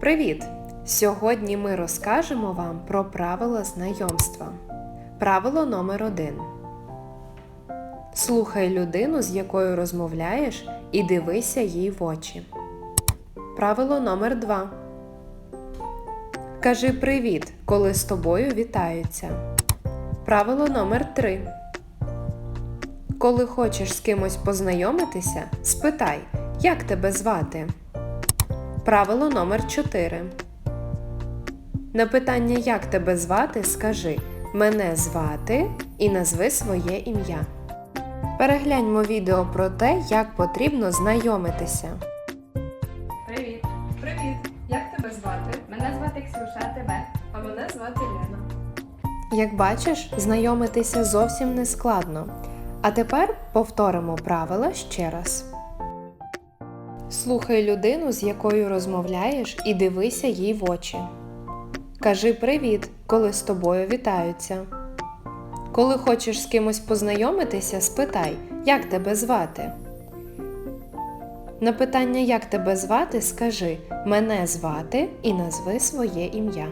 Привіт! Сьогодні ми розкажемо вам про правила знайомства. Правило номер один. Слухай людину, з якою розмовляєш, і дивися їй в очі. Правило номер два. Кажи привіт, коли з тобою вітаються. Правило номер три. Коли хочеш з кимось познайомитися, спитай, як тебе звати. Правило номер 4. На питання, як тебе звати, скажи Мене звати і назви своє ім'я. Перегляньмо відео про те, як потрібно знайомитися. Привіт! Привіт! Як тебе звати? Мене звати Ксюша, а тебе? А мене звати Лена. Як бачиш, знайомитися зовсім не складно. А тепер повторимо правила ще раз. Слухай людину, з якою розмовляєш, і дивися їй в очі. Кажи привіт, коли з тобою вітаються. Коли хочеш з кимось познайомитися, спитай, як тебе звати. На питання, як тебе звати, скажи Мене звати і назви своє ім'я.